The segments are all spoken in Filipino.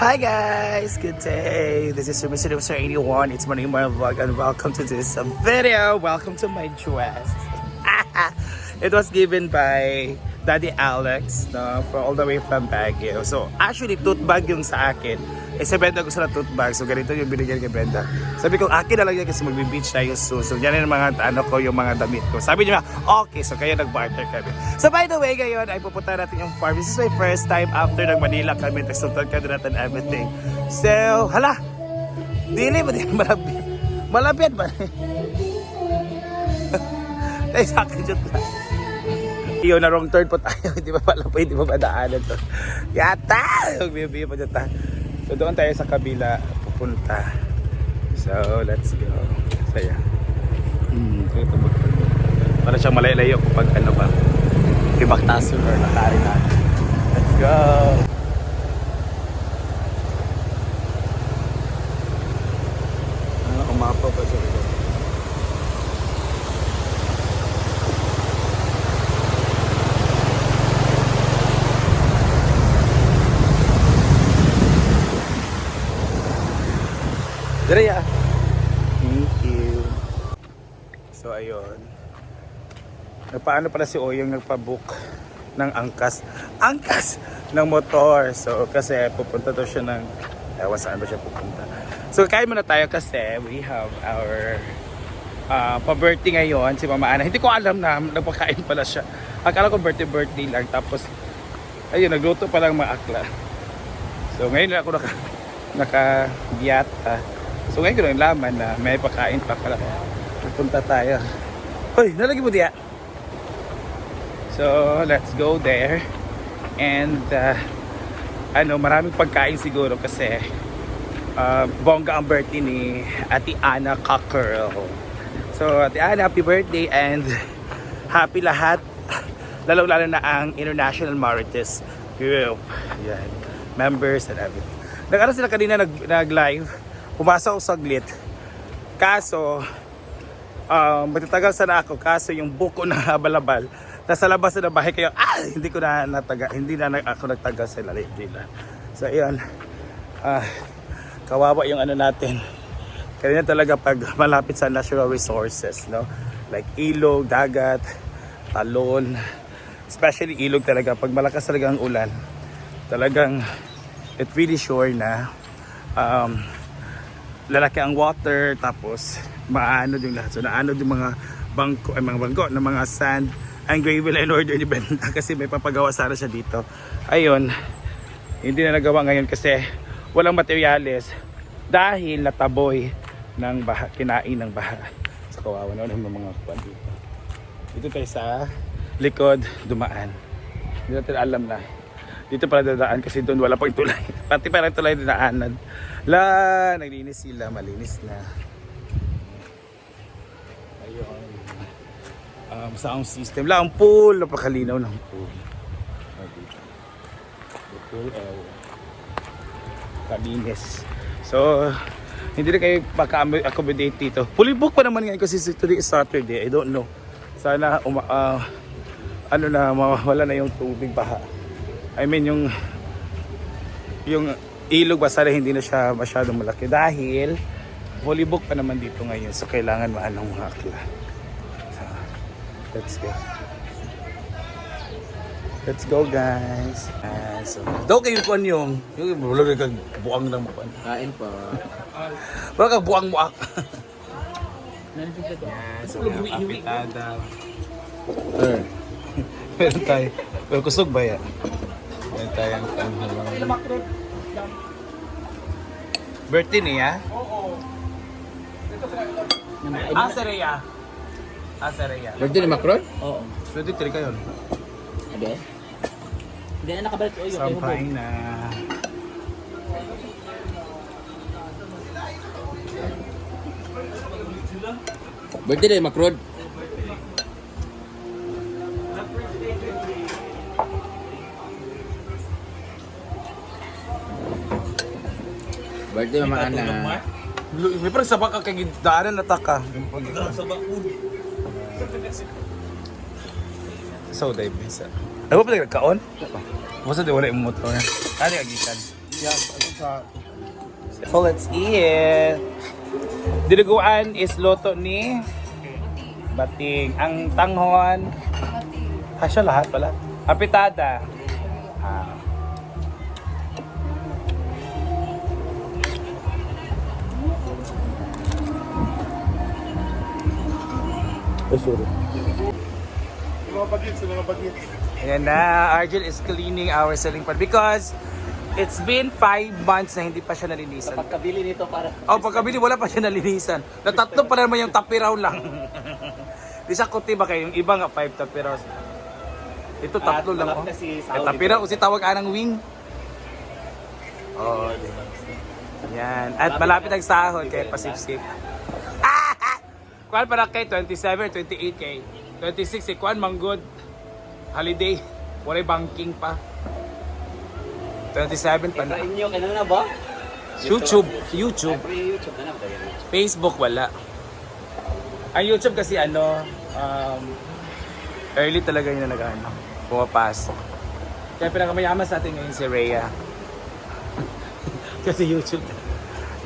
Hi guys! Good day! This is Mr. Mr. 81. It's my my vlog, and welcome to this video. Welcome to my dress. it was given by Daddy Alex no, for all the way from Baguio. So, actually, tote bag yung sa akin. Eh, sa Brenda gusto na tote bag. So, ganito yung binigyan kay Brenda. Sabi ko, akin na lang yan kasi magbe-beach tayo soon. So, yan yung mga, ano ko, yung mga damit ko. Sabi niya, okay. So, kaya nag-barter kami. So, by the way, ngayon ay pupunta natin yung farm. This is my first time after nag Manila kami. Nagsultan ka natin everything. So, hala! Dili ba din malapit? Malapit ba? Ay, sa akin dyan. Yun, na wrong turn po tayo. Hindi ba pala pwede ba madaanan to? Yata! Magbibiyo pa dyan tayo. So doon tayo sa kabila pupunta. So let's go. Saya. Hmm, ito mag Para siyang malalayo kapag ano ba. Ibaktasun or nakari natin. Let's go! So ayun. Nagpaano pala si Oyong nagpa-book ng angkas. Angkas ng motor. So kasi pupunta daw siya ng ewan saan ba siya pupunta. So kain muna tayo kasi we have our uh, pa-birthday ngayon si Mama Ana. Hindi ko alam na nagpakain pala siya. Akala ko birthday birthday lang tapos ayun nagluto pa lang mga akla. So ngayon lang ako naka nakabiyata. So ngayon ko lang laman na may pakain pa pala. Pupunta tayo. Hoy, nalagi mo diya. So let's go there. And uh, ano, maraming pagkain siguro kasi uh, bongga ang birthday ni Ate Ana Cockerel. So Ate Ana, happy birthday and happy lahat. Lalo-lalo na ang International Marites Group. Yan. Members and everything. Nag-ano sila kanina nag, nag-live. Pumasok ako saglit. Kaso, um, matatagal sana ako. Kaso yung buko na balabal, nasa labas na bahay kayo, ah, hindi ko na nataga, hindi na ako nagtagal sa lalit nila. So, ayun. Ah, kawawa yung ano natin. Kaya talaga pag malapit sa natural resources, no? Like ilog, dagat, talon. Especially ilog talaga. Pag malakas talaga ang ulan, talagang it really sure na um, lalaki ang water tapos maano yung lahat. So naano yung mga bangko, ay mga bangko ng mga sand and gravel in order ni Brenda kasi may papagawa sana siya dito. Ayun, hindi na nagawa ngayon kasi walang materyales dahil nataboy ng baha, kinain ng baha. So kawawa na ng mga kwan dito. Dito tayo sa likod dumaan. Hindi natin alam na. Dito pala dadaan kasi doon wala pang tulay. Pati parang tulay dinaanan. La, naglinis sila, malinis na. Ayun. Um, sound system lang, ang pool, napakalinaw ng pool. Oh. The pool area. Kalinis. So, hindi na kayo maka-accommodate dito. Fully book pa naman ngayon kasi today is Saturday. I don't know. Sana uma, ah, ano na mawawala na yung tubig baha. I mean yung yung ilog ba sana hindi na siya masyadong malaki dahil fully book pa naman dito ngayon so kailangan maanong mga akla. So, let's go. Let's go guys. Ah, so, daw kayo kon yung yung wala kag buang lang mo kon. Kain pa. Wala kag buang muak. Yan, so may apitada. Sir. Meron tayo. Well, kusog ba yan? Meron tayong tanghal. Birthday niya? Ah, sa Rhea. Ah, sa Rhea. Birthday ni Macron? Oo. Pwede tiri kayo. Abe? Hindi na nakabalik ko Hubog. Sampay na. Birthday ni Macron? Birthday Mama Ana. May parang sabak ka kay daanan na taka. So, dahil bisa. Ano pa nagkaon? Basta di wala yung motor. Ano yung agitan? So let's eat. Dinuguan is loto ni Bating. Ang tanghon, ah, siya lahat pala. Apitada. Ah. Oh, sorry. Mga bagits, mga bagits. Ayan na, Arjun is cleaning our ceiling fan because it's been five months na hindi pa siya nalinisan. Pagkabili nito para... Oh, pagkabili wala pa siya nalinisan. Natatlo pa naman yung tapiraw lang. Di sa kuti ba kayo? Yung iba nga five tapiraw. Ito tatlo At lang. Oh. kasi Eh, tapiraw, kasi tawag anang wing. Oh? Yan. At malapit ang sahod kaya pasipsip. Kuan para kay 27, 28 kay 26 si Kuan Manggod. Holiday. Wala banking pa. 27 pa na. Try nyo, kailan na ba? YouTube. YouTube. YouTube na. Facebook wala. Ang YouTube kasi ano, um, early talaga yun na nag-ano, pumapasok. Kaya pinakamayaman sa atin ngayon si Rhea. kasi YouTube.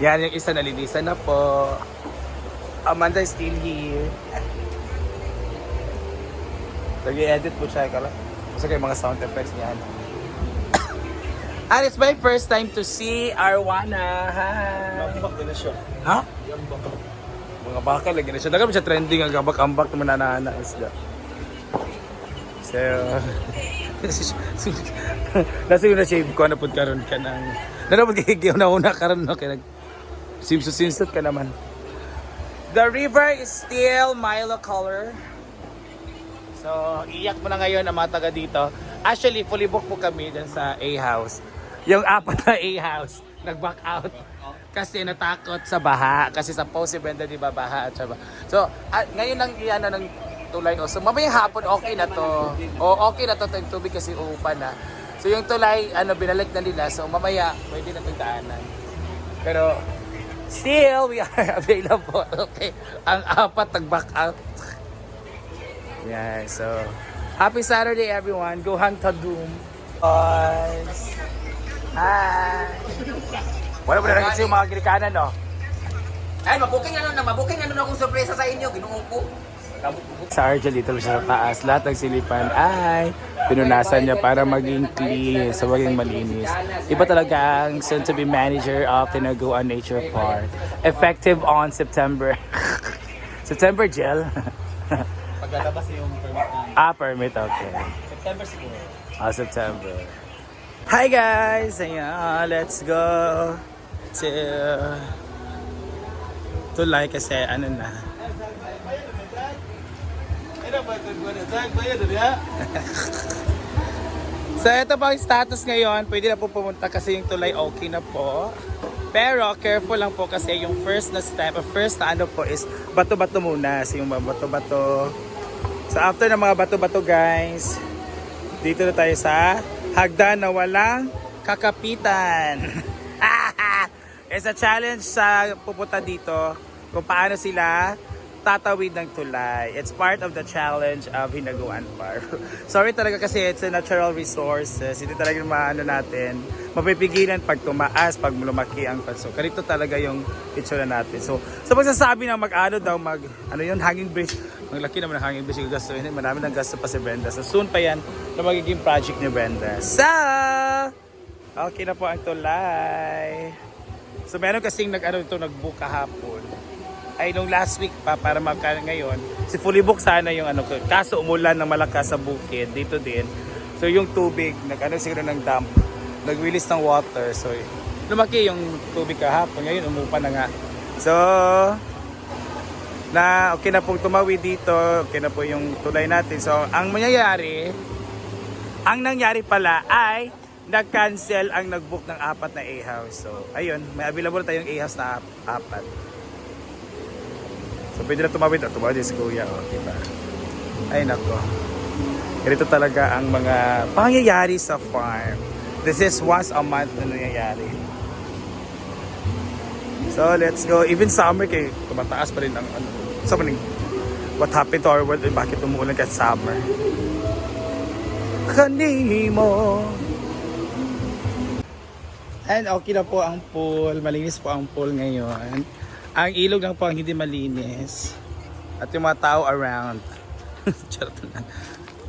Yan yung isa nalinisan na po. Amanda is still here. Nag-edit po siya. Kala. Kasi kayo mga sound effects niya. ano. And it's my first time to see Arwana. Hi! Mambak din na siya. Ha? Mga bakal lagi na siya. Dagan siya trending ang gabak-ambak ng mananana isda. So, nasa yung na-shave ko na po karon ka ng nanapod kay na una karon no kay nag simso-simsot ka naman. The river is still Milo color. So, iyak mo na ngayon ang mga taga dito. Actually, fully booked po kami dyan sa A-House. Yung apat na A-House, nag-back out. Kasi natakot sa baha. Kasi sa post si Brenda, di ba, baha at siya ba. So, at ngayon lang iyan ng tulay. Oh. So, mamaya hapon, okay na to. O, okay na to, yung tubig kasi uupa na. So, yung tulay, ano, binalik na nila. So, mamaya, pwede na itong daanan. Pero, still, we are available. Okay. Ang apat, nag-back out. Yeah, so happy Saturday everyone. Go hunt Tadum. Boys. Hi. Wala mo na rin yung mga Girikanan, no? Ay, mabuking ano na, mabuking ano na akong sorpresa sa inyo, ginuong ko. Sa Argel dito siya sa taas. Lahat ng silipan ay pinunasan niya para maging clean, so maging malinis. Iba talaga ang soon to be manager of Tinaguan Nature Park. Effective on September. September, Jill? Paglalabas yung permit na ah, permit, okay. September siguro. Ah, September. Hi guys! Ayan, let's go to Tulay kasi ano na. So ito po ang status ngayon. Pwede na po pumunta kasi yung tulay okay na po. Pero careful lang po kasi yung first na step, first na ano po is bato-bato muna. So yung bato-bato. So after ng mga bato-bato guys, dito na tayo sa hagdan na walang kakapitan. It's a challenge sa pupunta dito kung paano sila tatawid ng tulay. It's part of the challenge of Hinaguan Park. Sorry talaga kasi it's a natural resources. Hindi talaga yung maano natin. Mapipigilan pag tumaas, pag lumaki ang paso. Ganito talaga yung itsura natin. So, sa pagsasabi ng mag-ano daw, mag, ano yun, hanging bridge. Ang laki naman ng hanging bridge yung gasto. Hindi, marami ng gasto pa si Brenda. So, soon pa yan na magiging project ni Brenda. So, okay na po ang tulay. So meron kasing nag ano ito nag-book kahapon. Ay nung last week pa para magka ngayon. Si fully book sana yung ano ko. Kaso umulan ng malakas sa bukid dito din. So yung tubig nag ano siguro ng dam. Nag-release ng water. So lumaki yung tubig kahapon. Ngayon umupa na nga. So na okay na pong tumawid dito. Okay na po yung tulay natin. So ang mangyayari ang nangyari pala ay nag-cancel ang nag-book ng apat na A-house. So, ayun, may available tayong A-house na ap- apat. So, pwede na tumawid. Oh, tumawid si Kuya. Oh, diba? Ay, nako. Ganito talaga ang mga pangyayari sa farm. This is once a month na nangyayari. So, let's go. Even summer, kay tumataas pa rin ang ano. Sa maning, what happened to our world? Eh, bakit umuulan kahit summer? Kanimo. And okay na po ang pool. Malinis po ang pool ngayon. Ang ilog lang po ang hindi malinis. At yung mga tao around. Charot na.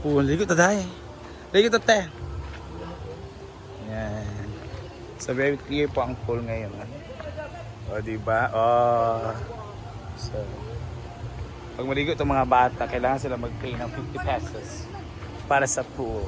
Pool. Ligo ta dahi. Ligo ta te. Yan. So very clear po ang pool ngayon. O diba? Oh. So, pag maligo itong mga bata, kailangan sila mag-pay ng 50 pesos para sa pool.